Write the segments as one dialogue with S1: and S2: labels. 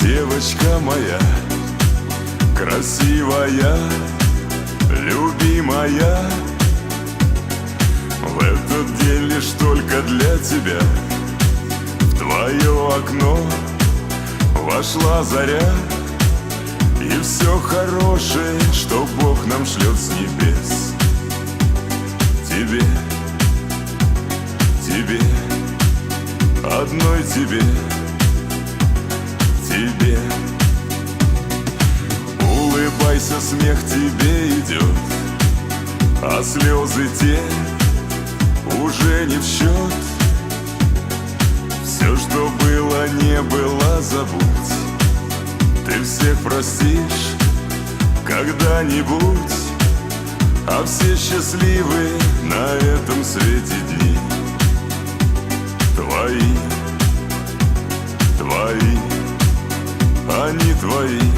S1: девочка моя, красивая, любимая. В этот день лишь только для тебя. В твое окно вошла заря. И все хорошее, что Бог нам шлет с небес. Тебе, тебе, одной тебе смех тебе идет А слезы те уже не в счет. Все, что было, не было, забудь. Ты всех простишь когда-нибудь А все счастливы на этом свете дни. Твои, твои, они твои,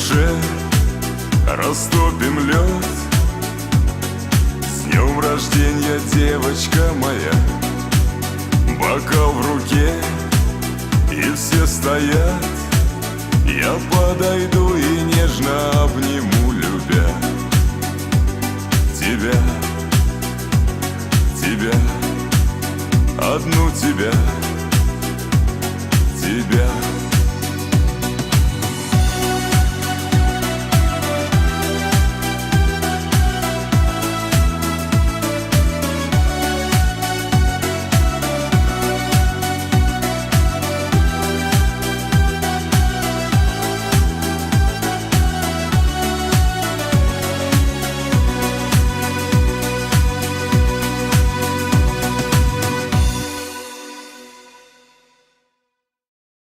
S1: душе. Растопим лед. С днем рождения, девочка моя. Бокал в руке. И все стоят. Я подойду и нежно обниму, любя Тебя, тебя, одну тебя тебя